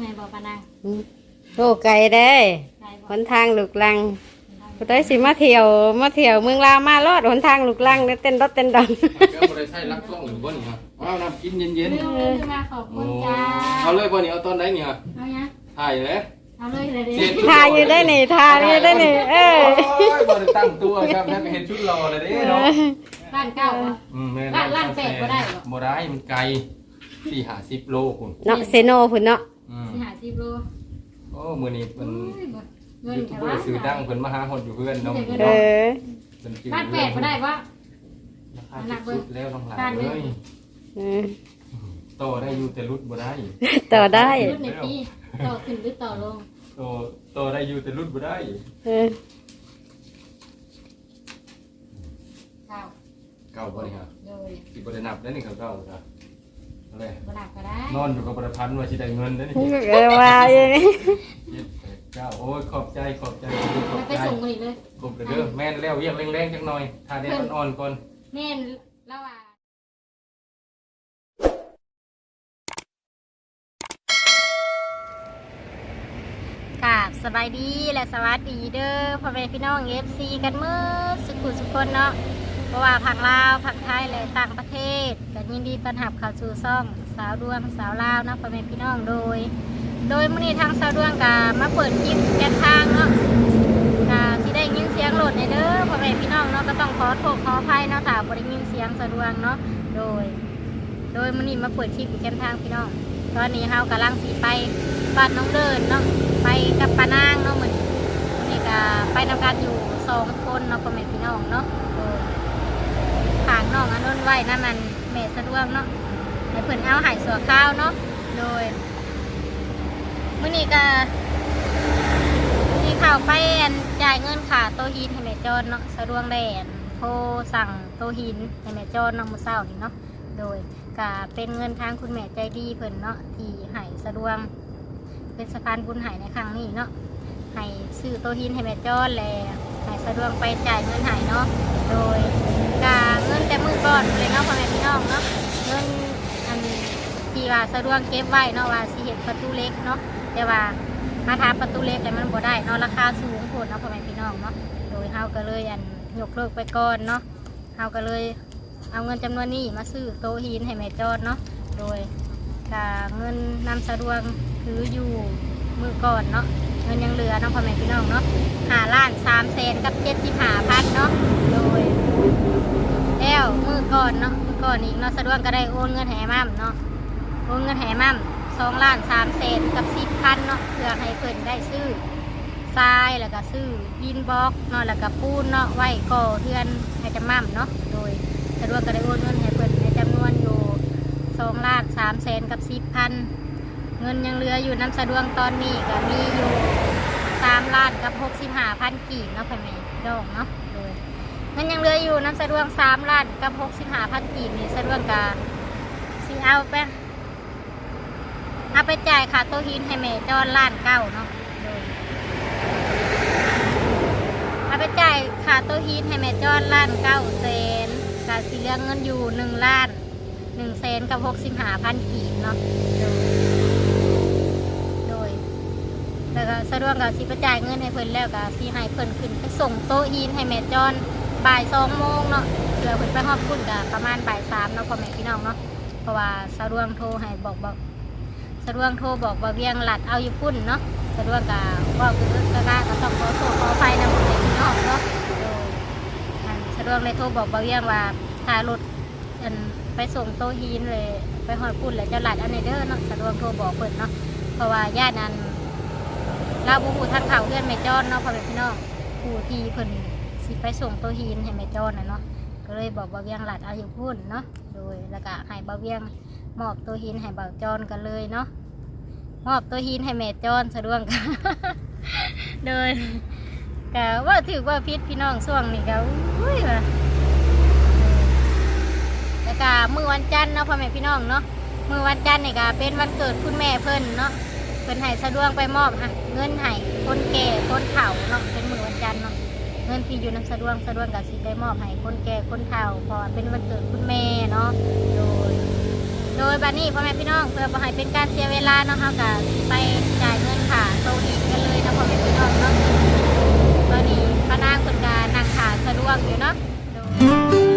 ไงบอกปานางอืมโอ้ไกลได้ไงบอหนทางลูกลังผู้ใดสิมาเที่ยวมาเที่ยวเมืองลาวมารอดหนทางลูกลังเด้อเต้นรถเต้นดอนก็บ่ได้ใช้รักกล้องหรือบ่นี่ครับเอาน้ำกินเย็นเรื่องเลยมาขอบๆคุโอ้ณจ้าเอาเลยบ่นี่เอาตอนไหนนี่ครับเอาเนี้ยถ่ายเลยเอาเลยเลยดิเจ็ดทาอยู่ได้นี่ทาอยู่ได้นี่เออโอ้ยบ่ได้ตั้งตัวครับแล้วก็เห็นชุดรอเลยเด้เนาะบ้านเก่าบ่ อืมแม่ร้านร้านเป็ดบ่ได้เหรอ บ่ได้มันไกลสี่หาสิบโลคุณเนาะเซโนพุ่นเนาะ อืมสิหาสิบโลโอ้มื้อนี้โอ้เพิ่นยบ่เงินยูทูแต่บเบอว่าร์ซื้อดังเพิ่นมาหาฮอดอยู่เพื่อนเนาะเออ เพิ่นชื่อบ้านเป็ดบ่ได้ปะราคาสุดๆแล้วน้องหลาบ้านนเบิ่เลงยเออ โตได้อยู่แต่รุดบ่ได้ต่อได้ รุ่นในปีต่อขึ้นหรือต่อลงโตโตได้อยู่แต่รุดบ่ได้เออ เก่าเก่าบ่นี่ครับโดยสิบ่ได้นับได้นี่ครับเก่าครับอะ ไรบ่หนักก็ได้นอนอยู่กับประพันธ์ว่าสิได้เงินได้นี่เออว่าอย่างนี้เจ็ดแปดเก้าโอ้ยขอบใจขอบใจขอบไปใจส่งกันอีกเลยขอบเด้อแม่นแล้วเรียกแรงๆจักหน่อยถ้าได้อ่อนๆก่อน แม่นแล้วว่ากราบสบายดีและสวัสดีเด้อพ่อแม่พี่น้องเอฟซีกันเมื่อสุขุสุขคนเนาะ เพราะว่าผักลาวผักไทยและต่างประเทศกันยินดีต้อนรับเข้าสู่ซ่องสาวดวงสาวลาวนะพ่อแม่พี่น้องโดย โดยมื้อนี้ทางสาวดวงกามาเปิดคลิปแกนทางเนาะกาสิได้ยินเสียงโหลดในเด้อพ่อแม่พี่น้องเนาะก็ต้องขอโทษขออภัยเนาะถ้าบ่ได้ยินเสียงสาวดวงเนาะโดย โดยมื้อนี้มาเปิดคลิปแกนทางพี่น้อง ตอนนี้เฮากำลังสิไปบ้านน้องเดินเนาะไปกับปานางเนาะเหมือนนี่ก็ไปนำกันอยู่สองคนเนาะพ่อแม่พี่น้องเนาะ น้องอนนไว้นั่นมันแม่สะดวกเนาะให้เพิ่นเอาหายสัวข้าวเนาะโดยมื้อนี้ก็สิเข้าไปอันจ่ายเงินค่าโตหินให้แม่จอนเนาะสะดวกแดนโทรสั่งโตหินให้แม่จอนเนาะมื้อเช้านี้เนาะโดยก็เป็นเงินทางคุณแม่ใจดีเพิ่นเนาะที่ให้สะดวกเป็นสะพานบุญให้ในครั้งนี้เนาะให้ซื้อโตหินให้แม่จอนแล้ว ให้สะดวกไปจ่ายเงินให้เนาะ โดยกาเงินแต่มือก่อนเลยเนาะพ่อแม่พี่น้องเนาะ เงินอันที่ว่าสะดวกเก็บไว้เนาะว่าสิเห็นประตูเล็กเนาะ แต่ว่ามาทาประตูเล็กแต่มันบ่ได้เนาะราคาสูงโพดเนาะพ่อแม่พี่น้องเนาะ โดยเฮาก็เลยอันยกเลิกไปก่อนเนาะ เฮาก็เลยเอาเงินจำนวนนี้มาซื้อโต๊ะหินให้แม่จอดเนาะ โดยกาเงินนำสะดวกถืออยู่มือก่อนเนาะ เงินยังเหลือเนาะพ่อแม่พี่น้องเนาะหาล้านสามแสนกับเจ็ดสิบห้าพันเนาะโดยแล้วมือก่อนเนาะมือก่อนอีกเนาะสะดวกก็ได้โอนเงินแห่มั่มเนาะโอนเงินแห่มั่มสองล้านสามแสนกับสิบพันเนาะเพื่อให้เพิ่นได้ซื้อทรายแล้วก็ซื้อดินบล็อกเนาะแล้วก็ปูนเนาะไว้ก่อเทือนให้จะมั่มเนาะโดยสะดวกก็ได้โอนเงินให้เพิ่นในจำนวนอยู่สองล้านสามแสนกับสิบพัน เงินยังเหลืออยู่น้ำสะดวกตอนนี้ก็มีอยู่สามล้านกับหกสิบห้าพันกีบเนาะพ่อแม่ดอกเนาะโดยเงินยังเหลืออยู่น้ำสะดวกสามล้านกับหกสิบห้าพันกีบนี่สะดวกกะสิเอาไปเอาไปจ่ายค่าโต๊ะหินให้แม่จอนล้านเก้าเนาะโดยเอาไปจ่ายค่าโต๊ะหินให้แม่จอนล้านเก้าแสนกาสิเหลืองเงินอยู่หนึ่งล้านหนึ่งแสนกับหกสิบห้าพันกีบเนาะโดย แล้วก็สะดวกกับสิประจ่ายเงินให้เพิ่นแล้วก็สิให้เพิ่นขึ้นไปส่งโต๊ะฮีนให้แม่จอนบ่ายสองโมงเนาะเพื่อเพิ่นไปฮอบพุ่นกับประมาณบ่ายสามเนาะพ่อแม่พี่น้องเนาะเพราะว่าสะดวกโทรให้บอกบอกสะดวกโทรบอกว่าเวียงหลัดเอาอยู่พุ่นเนาะสะดวกกับว่าคือกระก็ต้องขอโทษขออภัยนะพ่อแม่พี่น้องเนาะสะดวกเลยโทรบอกเบาเวียงว่าถ้ารถอันไปส่งโตะฮีนเลยไปหอดพุ่นเลยจะหลัดอันนี้เด้อเนาะสะดวกโทรบอกเปิดเนาะเพราะว่าญาตินั้น เราบุหูทางเขาเพื่อนแม่จอนเนาะพ่อแม่พี่น้องผู้ที่เพิ่นสิไปส่งโตะฮีนให้แม่จอนนะเนาะก็เลยบอกเบาเวียงหลัดเอาอยู่พุ่นเนาะโดยแล้วก็ให้เบาเวียงมอบโตะฮีนให้เบาจอนกันเลยเนาะมอบโตะฮีนให้แม่จอนสะดวกโดยก็ว่าถือว่าพิษพี่น้องช่วงนี้ก็อุ้ยว่ะแล้วก็มือวันจันทร์เนาะพ่อแม่พี่น้องเนาะมือวันจันทร์นี่ก็เป็นวันเกิดคุณแม่เพิ่นเนาะ พิ่นให้สะดวกไปมอบให้เงินให้คนแก่คนเฒ่าเนาะเป็นมือวันจันทร์เนาะเงินที่อยู่น้ำสะดวกสะดวกกับสิไปมอบให้คนแก่คนเฒ่าพราะว่าเป็นวันเกิดคุณแม่เนาะโดย โดยบัดนี้พ่อแม่พี่น้องเพื่อบ่ให้เป็นการเสียเวลาเนาะเฮาก็ไปจ่ายเงินค่ะโซดีกันเลยนะพ่อแม่พี่น้องเนาะตอนนี้ป้านางเพิ่นก็นั่งขาสะดวกอยู่เนาะโดย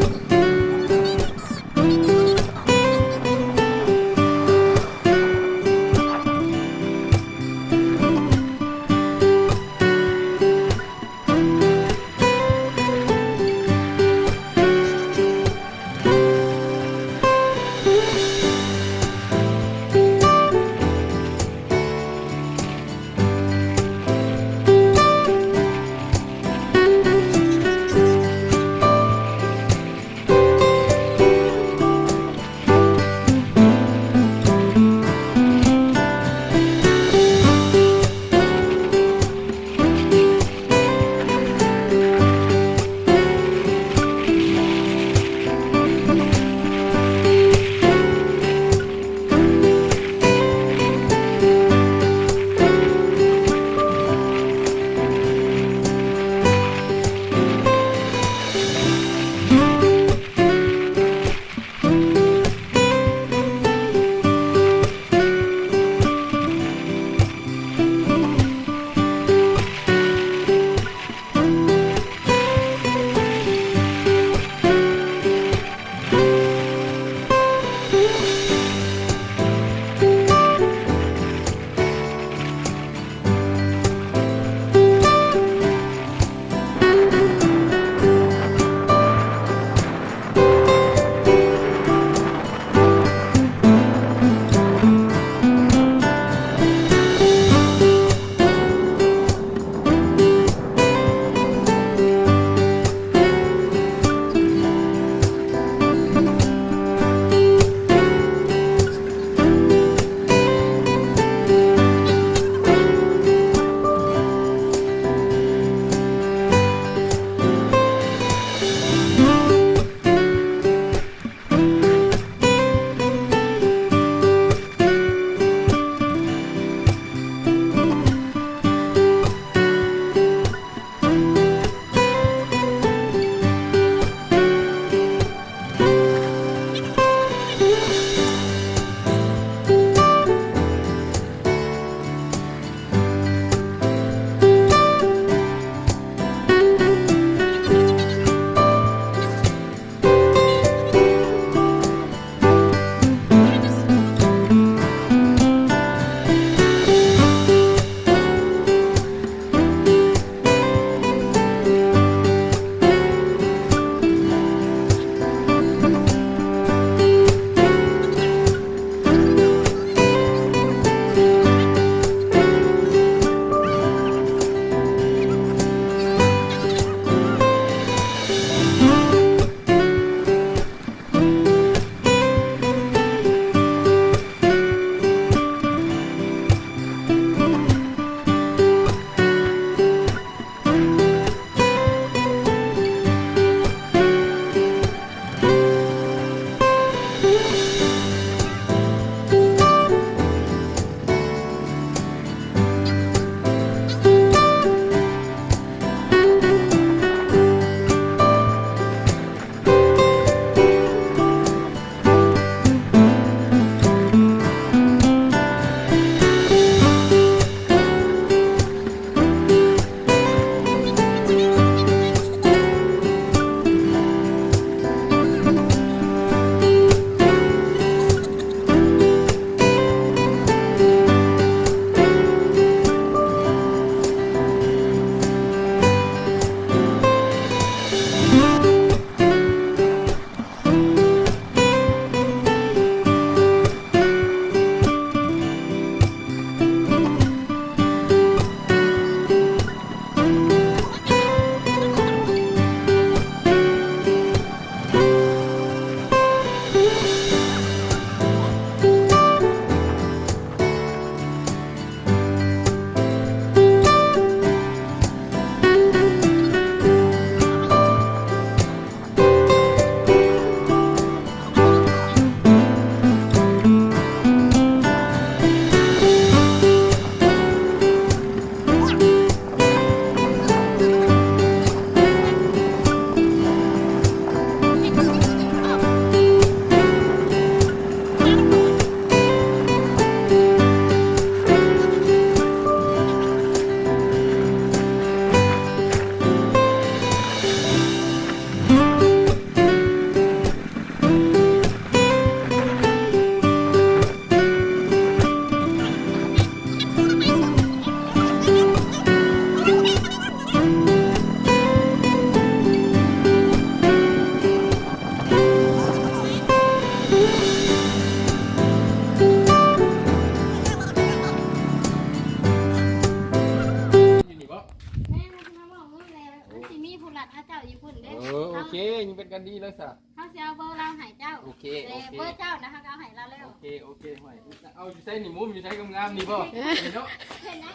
เอาอยู่ใช้นี่มุมอยู่ใช้งามๆนี่บ่เห็นเนาะเห็นไหม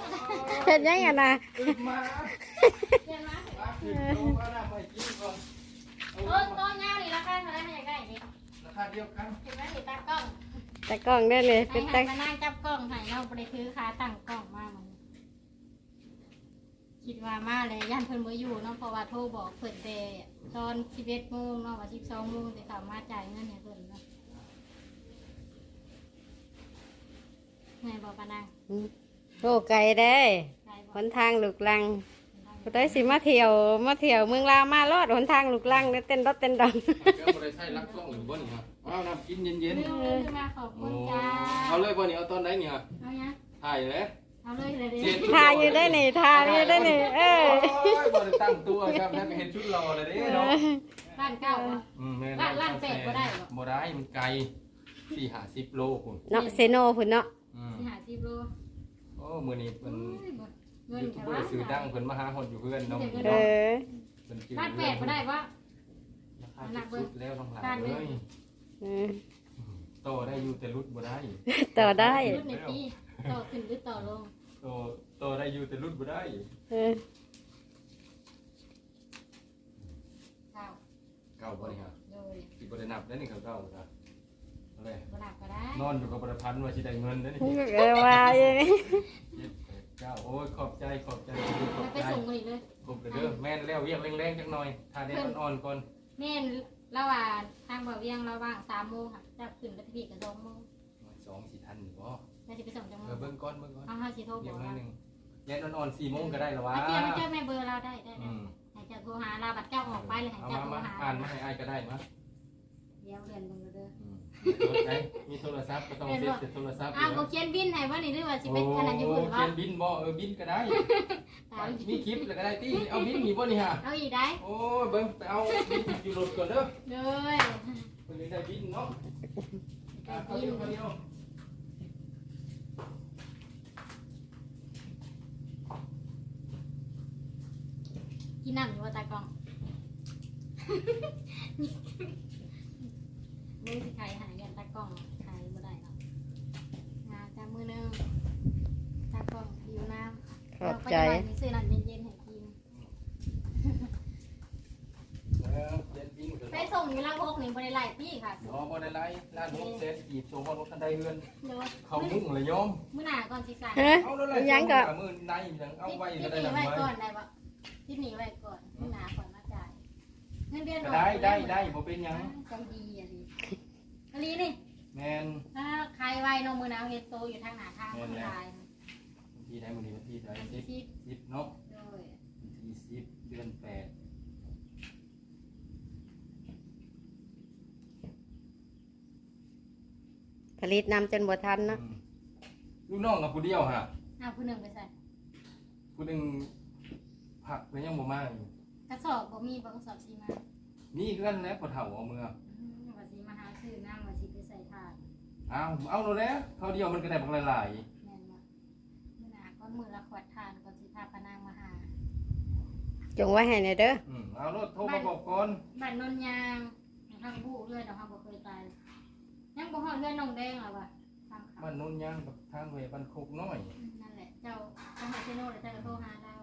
เฮ็ดยังไงนะอึดมาเห็นไหมมาขึ้นโตมาหน้าไม่กินก่อนเอาเออตัวยาวนี่ราคาเท่าไหร่ไม่ใหญ่ๆนี่ราคาเดียวกันเห็นไหมติดตากล้องแต่กล้องได้เลยให้เป็นหัแต่นมานั่งจับกล้องให้เราไปถือขาตั้งกล้องมามันคิดว่ามาเลยย่านเพิ่นบ่อยู่เนาะเพราะว่าโทรบอกเพิ่นแต่ตอน11โมงเนาะว่า12โมงสิเข้ามาจ่ายเงินให้เพิ่นเนาะ ไงบอกปานางโอ้ไกลได้ไกลบหอกนทางลูกลังผู้ใดสิมาเที่ยวมาเที่ยวเมืองลาวมารอดหนทางลูกลังได้เต้นรถเต้นดองแก้วบ่ได้ใช้รักกล้องหรือบ่นี่ฮะเอาน้ำกินเย็นเรื่องเลยมาขอบๆคุณจ้าเอาเลยบ่นี่เอาตอนไหนเนี่ยเอาเนี้ยถ่ายเลยเอาเลยเลยเจ็ดดิทาอยู่ได้นี่ทาอยู่ได้นี่เออโอ้ยบ่ได้ตั้งตัวครับนั่นก็เห็นชุดรอเลยเด้เนาะบ้านเก่าบ่ อืมแม่ร้านร้านเป็ดบ่ได้เหรอ บ่ได้มันไกลสี่หาสิบโลคุณเนาะเซโนพุ่นเนาะ อืมสิหาสิบโลโอ้มื้อนี้เพิ่นเงินยูทูบแค่เบอว่าร์ซื้อดังเพิ่นมาหาฮอดอยู่เพื่อนน้องเออ เพิ่นจือบ้านเป็ดบ่ได้บ่ราคาสุดๆแล้วน้องหลานบ้านเลเบิ่ยงเออโตได้อยู่แต่รุดบ่ได้ ต่อได้ รุ่นในปีต่อขึ้นหรือต่อลงโตโตได้อยู่แต่รุดบ่ได้เออ เก่าเก่าบ่นี่ฮะโดยสิบ่ได้นับได้นี่เขาเก่าจ้ะ เอาเลยบ่หนักก็ได้นอนอยู่กับประพันธ์ว่าสิได้เงินได้นี่เออว่าอย่างนี้เจ็ดแปดเก้าโอ้ยขอบใจขอบใจขอบไปใจส่งมาอีกเลยผมก็เด้อแม่นแล้วเวียงแรงๆจักหน่อยถ้าได้อ่อนๆก่อนแม่นระหว่างทางบ่เวียงระหว่าง3โมงค่ะจะขึ้นไปที่ก็2โมงสองสี่ทันอยู่บ่แล้วสิไปส่งจังโมเอองเบิ่งก่อนเบิ่งก่อนเอาเฮาสิโทรบเดี๋ยอวกนิเราดนึงแย่นอ่อนๆสี่โมงก็ได้แล้ววะเจ้าเจ้าแม่เบอร์เราได้ได้อืมให้เจ้าโทรหาเราบัดเจ้าออกไปเลยให้เอาเจ้ามาโทรมาหาอ่านมาให้อ้ายก็ได้มาเดี๋ยวเรียนเบิ่งเด้ออื มไหนมีโทรศัพท์ก็ต้องเซ็ตแต่โทรศัพท์อ้าวบ่เขียนบินให้ว่านี่หรือว่าสิเป็นขนาดอยู่พุ่นโอ้ว่าเขียนบินบ่เออบินก็ได้ตามมีคลิปแล้วก็ได้ที่เอาบินมีบ่นี่ฮะเอาอีกได้ โอ้ยเบิ่งไปเอาบินอยู่รถก่อนเด้อเลยเพิ่นเลยได้บินเนาะอะเอาเดียวเอาเดียวกินน้ำอยู่ว่าตากล้องมือสิใครหายันตากล้องใครบ่ได้หรอกงาจับมือหนึงตากล้องอยู่น้ำ ขอบ ใจเราไปบ้านนี่ซื้อน้ำเย็นๆให้กินเออเขียนบินก็ไปส่งอยู่ลางพกนี่บ่ได้ไล่พี่ค่ะอ๋อบ่ได้ไล่ล้าน6เซนกีบโซฮอดรถคันใดเฮือน เดี๋ยวเขามุ่งเลยโยมมื้อหน้าก่อนสิสั่งฮะเอาแล้วแหละยังก็ มือในยังเอาไว้ที่ก็ได้หนีหนังไว้ไว้ก่อนได้ปะที่หนีไว้ก่อนมื้อหน้าก่อนมาจ่ายเงินเดือนก็ได้ได้ได้บ่เป็นหยังใจดีอะดิอันนี้นี่แมนถ้าใครไว้นมมือหนาวเฮ็ดโตอยู่ทางหน้าทางคนตายวัน ที่ได้มือนี้วันที่ไหร่วันที่สิบสิบเนาะโดยวันที่สิบเดือนแปดผลิตนำจนบ่ทันเนาะอืมลูกน้องกับผู้เดียวฮะเอาผู้หนึ่งไปใส่ผู้หนึ่งผักเพิ่นยังบ่มาอยู่กระสอบบ่มีบ่กระสอบสีมานี่คือกันแหล้วพอเฒ่าเอาเมืออืมว่าสีมาหาซื้อน้ำว่าสีไปใส่ถาดเอาเอาโลดแล้วเขาเดียวมันก็ได้บักหลายแม่นบ่ มื้อหน้าก้อนมือละขวดทานก่อนสิพาปานางมาหา จงไว้ให้ในอยเด้อๆอืมเอาโลดโทรมาบอกก่อนบ้านนนยางทางผู้เรื่อยเนาะเฮาบ่เคยไปยังบ่ฮอดเรื่อยน้องแดงหรอวะทางเขาบ้านโนนยางกับทางเวบ้านโคกน้อยนั่นแหละ เจ้าทางไฮเซโน่เลยเจ้าก็โทรหาเรา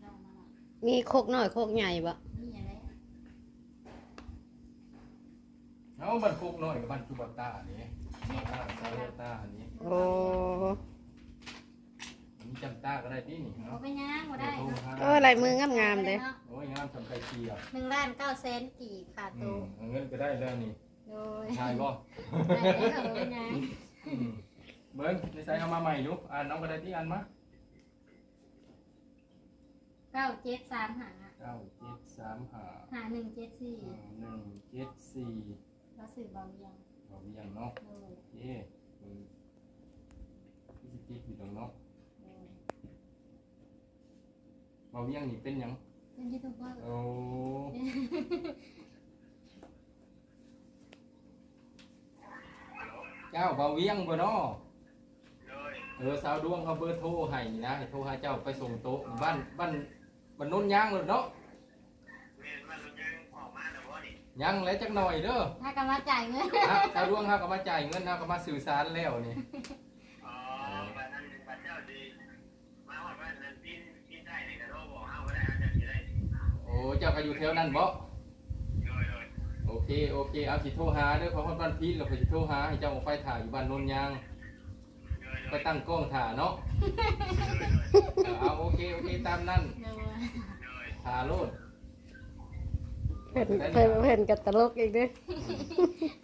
เรามาว่ามีโคกน้อยโคกใหญ่บ่นี่อะไรเอาบ้านโคกน้อยกับบ้านจุบัตตานี่เนี่ยบ้านซาเลตานี่ โอ้ มีจำตาก็ได้ที่นี่ เอา เนาะ ไปย่างบ่ได้ โทร เนาะ หา โอ้ ลายมืองามๆเด้อโอ้ยงามสำไครเชียร์หนึ่งล้านเก้าแสนกี่ขาดอืตัวมเอาเงินก็ได้แล้วนี่โดยใช่บ่ได้แล้วเอาไปย่างอืมเบิ้งในใส่เอามาใหม่ดูอ่านน้องก็ได้ที่อ่านมาเก้าเจ็ดสามหาเก้าเจ็ดสามห้าหาหนึ่งเจ็ดสี่หนึ่งเจ็ดสี่เราสื่อเบาเรียงบอกเรียงเนาะโดยโอเคเบิ้งที่สิบอยู่ตรงเนาะ โดย บอกเรียงนี่เป็นหยังเป็นยูทูบเบอร์โอ้เจ้าเบาเวียงบ่เนาะเออสาวดวงเขาเบอร์โทรให้นี่นะให้โทรหาเจ้าไปส่งโต๊ะบ้านบ้านบ้านโนนยางเลยเนาะเรียนมาลุงยังออกมาแต่ว่ายังแล้วจักหน่อยเด้อถ้ากันมาจ่ายเงินฮะชาวดวงเฮาก็มาจ่ายเงินเฮาก็มาสื่อสารแล้วนี่ เจ้าก็อยู่แถวนั้นบ่โดยโดยโอเคโอเคเอาสิโทรหาเด้อเพราะว่าบ้านพีนเราไปสิโทรหาให้เจ้าออกไปถ่ายอยู่บ้านโนนยางโดยโดไปยตั้งกล้องถ่าเนาะเออเอาโอเคโอเคตามนั้นเดี๋ยวโดยถ่าโลดเพิ่นเพิ่นเพิ่นกับตลกอีกเด้อ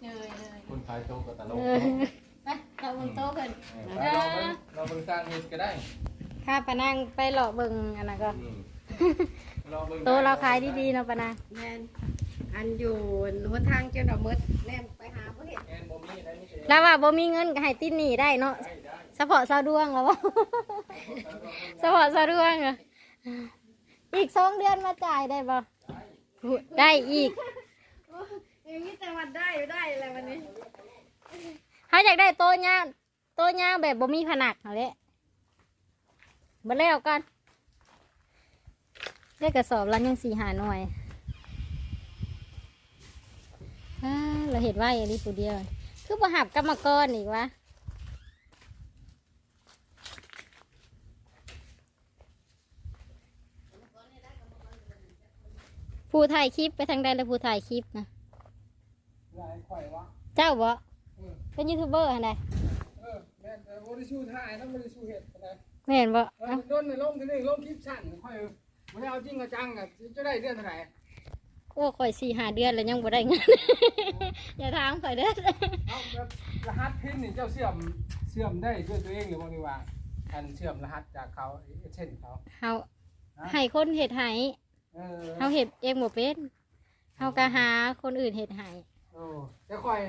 เดี๋ยวเลยคนขายโต๊ะก็ตลกเอเนาะอไปเราบนโต๊ะเพิ่นเออไปเราเบิ่งเราเบิ่งสร้างเฮ็ดก็ได้ ข้าปะนั่งไปหลอกเบิ่งอันนั้นก็ อืมเราเบิ่งโต๊ะเราขายดีๆเนาะปะนางแม่นอันอยู่หนทางจนเอาหมดแล่นไปหาบ่เห็นแอนบ่มีได้มีแต่แล้วว่าบ่มีเงินก็ให้ติดหนี้ได้เนาะได้ได้เฉพาะซาวดวงเหรอวะเฉพาะซาวดวงเหรออีกสองเดือนมาจ่ายได้บ่ได้อีกอย่างนี้แต่วันได้ได้อะไรวันนี้เขาอยากได้โต๊ะย่างโต๊ะย่างแบบบ่มีผนักเอาเลยมาแล้วกัน ได้กระสอบละยังสี่หาหน่วยอ้าเราเห็นว่าอย่างนี้ผู้เดียว คือประหับกรรมกรอีกวะผู้ถ่ายคลิปไปทางใดแล้วผู้ถ่ายคลิปนะหลายข่อยวะเจ้าบ่เออเป็นยูทูบเบอร์อะไรเออแม่นแต่บริชูถ่ายนะบริชูเห็ดนะไม่เห็นบ่เออเอ้าโดนในลงที่นี่ลงคลิปสั้นค่อย ไม่ได้เอาจริงเอาจังอะจะได้เดือนเท่าไหร่โอ้ข่อยสี่หาเดือนแล้วยังบ่ได้เงิน อย่าทางข่อยเด้อเอาแบบรหัสพินนี่เจ้าเสื่อมเสื่อมได้ด้วยตัวเองหรือว่านี่ว่าอันเสื่อมรหัสจากเขาเช่นเขา เฮาให้คนเฮ็ดให้เออเฮาเฮ็ดเองบ่เป็นเฮาก็หาคนอื่นเฮ็ดให้โอ้จะค่อย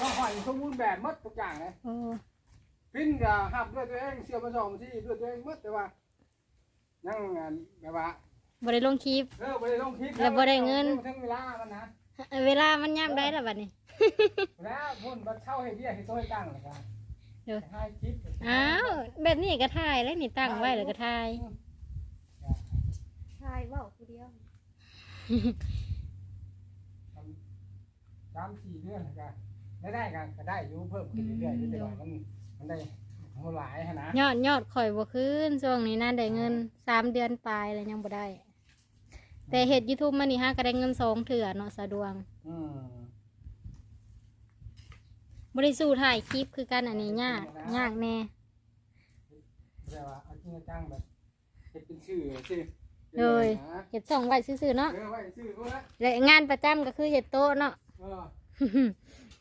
ต้องค่อยสมบูรณ์แบบหมดทุกอย่างเลยโอ้พินก็หับด้วยตัวเองเสื่อมมาสองที่ด้วยตัวเองหมดแต่ว่า ยังแบบว่าบ่ได้ลงคลิป เออบ่ได้ลงคลิปแล้วบ่ได้เงิน ถึงเวลามันนะเวลามันยามได้แล้วบัดนี้ แล้วพุ่นบัดเช่าให้เบี้ยให้ตัวให้ตั้งเลยครับเดี๋ยว ให้คลิปอ้าวแบบนี้ก็ถ่ายแล้วนี่ตั้งไว้แล้วก็ถ่ายใช่เว้าผู้เดียวสามสี่เดือนก็ได้ได้กันก็ได้อยู่เพิ่มขึ้นเรื่อยๆแต่ว่ามันมันได้ โหหลายหั้นนะยอดยอดข่อยบ่คืนช่วงนี้นั่นได้เงินสามเดือนปลายแล้วยังบ่ได้ แต่เฮ็ด YouTube มานี่ฮะก็ได้เงินสองเถื่อเนาะสะดวงอืมบ่ได้สู้ถ่ายคลิปคือกันอันนี้ยากยากแน่แต่ว่าเอาจริงเอาจังแบบเฮ็ดเป็นชื่อชื่อเลยนะเฮ็ดช่องไว้ซื่อๆเนาะเออไว้ชื่อกูละและงานประจำก็คือเฮ็ดโต๊ะเนาะ เออ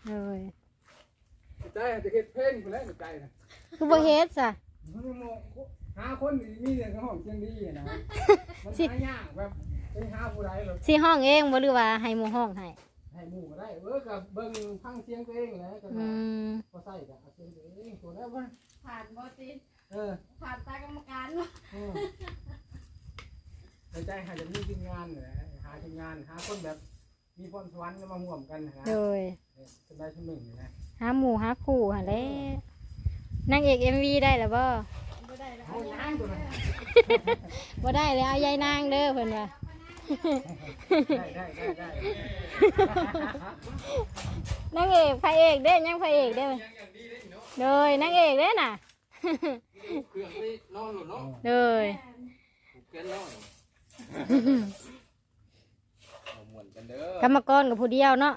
เลย ใจจะเฮ็ดเพลงกูแล้วใจนะ คือบ่เฮ็ดซะมันมองหาคนมีเรื่องของเสียงดีนะมันสิหายากแบบไปหาผู้ใดแบบสิห้องเองบ่หรือว่าให้หมู่ห้องให้ให้หมู่ก็ได้เออกับเบิ่งฟังเสียงตัวเองแหละก็อืมพอใส่กับเอาเสียงตัวเองตัวแล้วว่าผ่านบ่ติดเออผ่านตากรรมการเออในใจหาจะมีทีมงานนะหาทีมงานหาคนแบบมีพรสวรรค์มาร่วมกันนะโดยเป็นได้ที่หนึ่งนะหาหมู่หาคู่หั่นแหละ นางเอก MV ได้แล้วบ่บ่ได้แล้วโอ้ยน้ำตัวนั้นบ่ได้แล้วเอายายนางเด้อเพิ่นว่าได้ได้ได้ได้นางเอกพระเอกเด้ยังพระเอกเด้อยังอย่างดีได้เนาะโดยนางเอกเด้น่ะเครื่องไปนอนหลุดเนาะโดยผูกแขนนอนเอาม่วนกันเด้อกรรมกรกับผู้เดียวเนาะ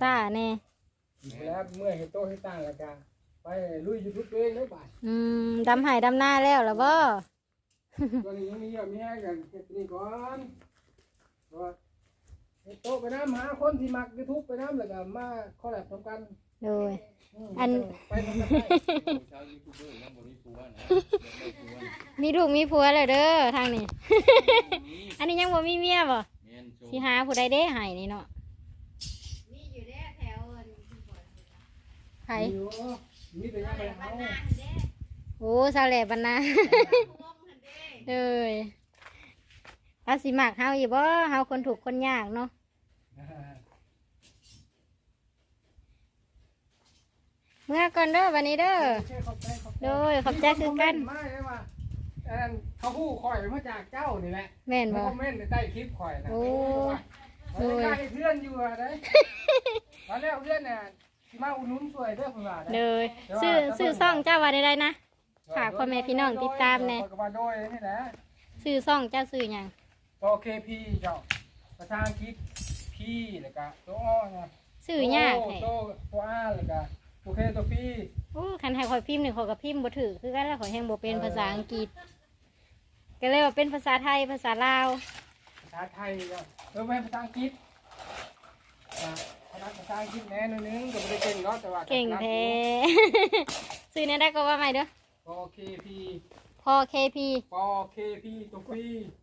ซ่าแน่แล้วเมื่อเห็นโตให้ตั้งแล้วกัน ไปลุยยูทูบตัวเองได้ป่ะอืมดำไห้ดำหน้าแล้วล่ะบ่ตัวนี้ยังมีเยอะมีให้กันเก็บนี่ก่อนว่าเห็นโตไปน้ำหาคนที่มักยูทูบไปน้ำแล้วก็มาคอลแลบทำกันโดยมอันไปทำกันได้ชาวยูทูบเบอร์ยังบ่มีผัวนะยังได้ผัวนะมีลูกมีผัวแล้วเด้อทางนี้ อันนี้ยังบ่มีเมียบ่แม่นโชสิหาผู้ใดเด้ให้นี่เนาะมีอยู่แด้แถวอันไผ มีอยู่มีแต่ยังไปเอาโอ้สาวแหล่บันเด้เอ้ยเอาสิมักเฮาอีบ่เฮาคนถูกคนยากเนาะเมื่อก่อนเด้อวันนี้เด้อโดยขอบใจคือกันไม่ได้ว่าเขาพูดคอยมาจากเจ้านี่แหละแม่นบ่คอมเมนต์ในใต้คลิปคอยนะโอ้ยเพื่อนอยู่อะเด้มาแล้วเพื่อนน่ะสิ มาอุดหนุนช่วยเด้อเพิ่นว่าเลเด้อยซื้อซื้อซ่องเจ้าว่าได้ๆนะ ฝากพ่อแม่พี่น้องติดตามแน่ ข้อยก็ว่าโดยนี่แหละ ซื้อซ่องเจ้าซื้อหยังตัว KP เจ้าภาษาอังกฤษ P แล้วก็ตัวอ้อเนี่ยซื้อยากตัวแท้ตัวตัว R แล้วก็ตัว K ตัว P โอ้คันให้ข่อยพิมพ์นี่ข่อยก็พิมพ์บ่ถือคือกันแล้วข่อยแฮงบ่เป็นภาษาอังกฤษ ก็เลยว่าเป็นภาษาไทยภาษาลาวภาษาไทยเจ้าเออไม่ภาษาอังกฤษอ่า ภาษาภาษาอังกฤษแน่นอนนึงก็ไม่ได้เก่งเนาะแต่ว่าเก่งแท้ซื้อเนี่ยได้ก็ว่าใหม่เด้อตัว KP พอ KP ปอ KP ตัว P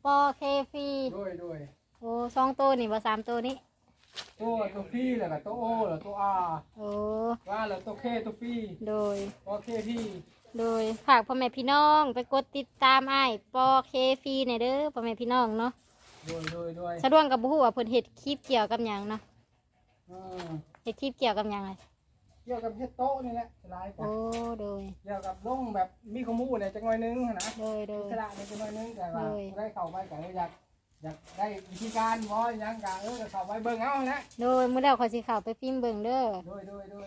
ปอ KP ด้วยด้วยโอ้สองตัวนี่บ่สามตัวนี้ตัวตัว P แล้วก็ตัว O แล้วตัว R โอ้ว่าแล้วตัว K ตัว P โดยปอ KP โดยฝากพ่อแม่พี่น้องไปกดติดตามไอ้ายปอ KP เนี่ยเด้อพ่อแม่พี่น้องเนาะด้วยด้วยด้วยสะดวกกับบุหัวาเพิ่นเฮ็ดคลิปเกี่ยวกับหยังเนาะ อืมเฮ็ดคลิปเกี่ยวกับหยังไงเกี่ยวกับเฮ็ดโต๊ะนี่แหละสลายกว่าโอ้โดย เกี่ยวกับลงแบบมีข้อมูลเนี่ยจังหน่อยนึงหั้นนะ โดยโดยสละเนี่ยจังหน่อยนึงแต่ว่าเลย ได้เข้าไปก็เลยอยากอยากได้วิธีการบ่อยังกะเออเข้าไปเบิ่งเอานะโดยมื้อแล้วขอยสิเข้าไปพิมพ์เบิ่งเด้อโดยโดยโดย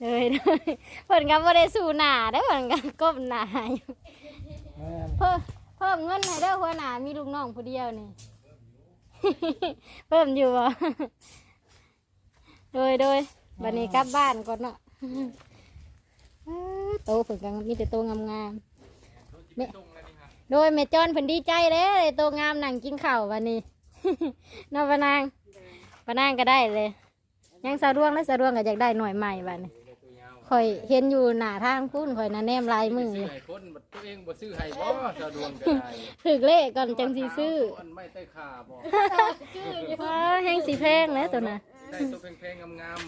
โดยโดยเพิ่นก็บ่ได้สู้หน้าเด้อเพิ่นก็ก้มหน้าอยู่แม่นเพิ่มเพิ่มเงินให้เด้อหัวหน้ามีลูกน้องผู้เดียวนี่ เพิ่มอยู่บ่ โดยโดยบัดนี้กลับบ้านก่อนเนาะเอ้อโตเพิ่นก็มีแต่โตงามรถจิไปส่งแล้วนี่ฮะๆโดยแม่จอนเพิ่นดีใจเลยได้โตงามนั่งกินข้าววันนี้ เนาะปะนางปะนางก็ได้เลย ยังสะดวงและสะดวงก็อยากได้หน่วยใหม่บัดนี้ได้ตัวยาวข่อยเห็นอยู่หน้าทางพุ่นข่อยน่ะแนมลายมืออซื้อยู่ให้คนบัดตัวเองบ่ซื้อให้บ่สะดวกก็ได้ถึกเลขก่อนจังสิซื้อ อันไม่ใต้ขาบ่ ว้าแห้งสีแพงแล้วตัวน่ะ ได้ตัวแพงๆงาม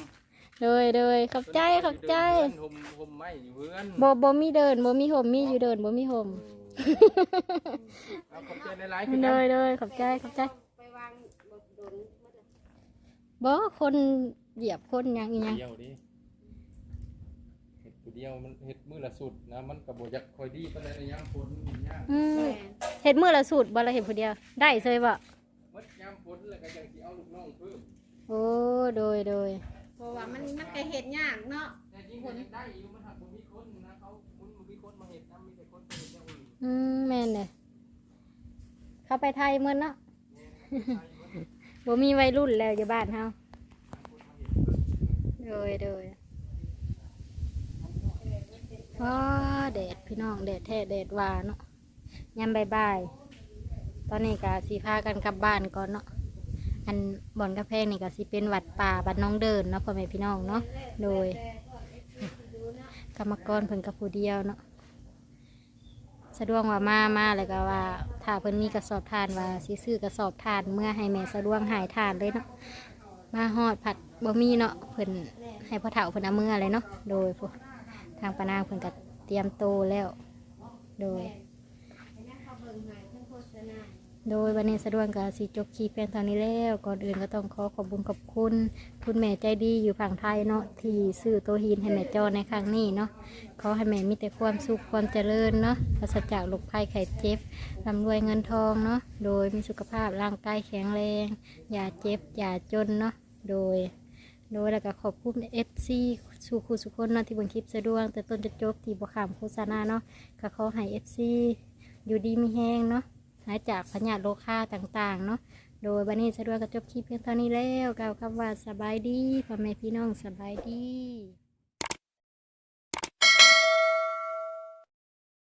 โดยโดยขอบๆใจขอบใจห่มห่มไม้อยู่เฮือนบ่บ่มีเดินบ่มีห่มมีอยู่เดินบ่มีห่มเอาขอบใจหลายๆคือโดกันยโดยขอบใจขอบใจบ่คนเหยียบคนหยังอีหยังเดียวดิเห็ดผู้เดียวมันเห็ดมือละสุดนะมันก็บ่อยากคอยดีปานใดระยามฝนมันยากอืมเฮ็ดมื้อละสูตรบ่ละเฮ็ดผู้เดียว ได้เซยบ่มดยามฝนแล้วก็จังสิเอาลูกน้องเพิ่ม โอ้โดยโดยเพราะว่ามันมันก็เฮ็ดยากเนาะแต่จริงมันยังได้อยู่มันหักบ่มีคนนะเขามันบ่มีคนมาเห็ดนะมีแต่คนไปเห็ดอย่างอื่นอืมแม่นเด้อเข้าไปไทยมื้อเนาะ บ่มีวัยรุ่นแล้วอยู่บ้านเฮาโดยโดยว้าแดดพี่น้องแดดแท้แดดว่าเนาะยามบ่ายๆตอนนี้ก็สีพากันกลับบ้านก่อนเนาะ อันบ่อนกระแพงนี่ก็สิเป็นวัดป่าบัดน้องเดินเนาะพ่อแม่พี่น้องเนาะโดย กรรมกรเพิ่นกับผู้เดียวเนาะสะดวกว่ามามาแล้วก็ว่าถ้าเพิ่นมีกระสอบทานว่าสิซื้อกระสอบทานเมื่อให้แม่สะดวกหายทานเลยเนาะมาฮอดผัดบ่มีเนาะเพิ่นให้พ่อเฒ่าเพิ่นเอาเมื่อเลยเนาะโดยพวกทางปานางเพิ่นก็เตรียมโตแล้ว โดย โดยวันนี้สะดวกกับสีจบคีเพียงเท่านี้แล้ว ก่อนอื่นก็ต้องขอขอบคุญขอบคุณ คุณแม่ใจดีอยู่ฝั่งไทยเนาะที่ซื้อโตวหินให้แม่จอในครั้งนี้เนาะขอให้แม่มีแต่ความสุขความเจริญเนาะปราศจากโรคภัยไข้เจ็บร่ำรวยเงินทองเนาะโดยมีสุขภาพร่างกายแข็งแรง อย่าเจ็บ อย่าจนเนาะโดย โดยแล้วก็ขอบคุณเอฟซีสู่ครูสุคนเนาะที่บิ่งคลิปสะดวกแต่ต้นจะจบที่บ่ขามโฆษณาเนาะก็ขอให้เอฟซีอยู่ดีมีแห้งเนาะ หายจากพยาธิโรคาต่างๆเนาะโดยบันนี้สะดวกกระจบคลิปเพียงเท่านี้แล้วกล่าวคำว่าสบายดีพ่อแม่พี่น้องสบายดี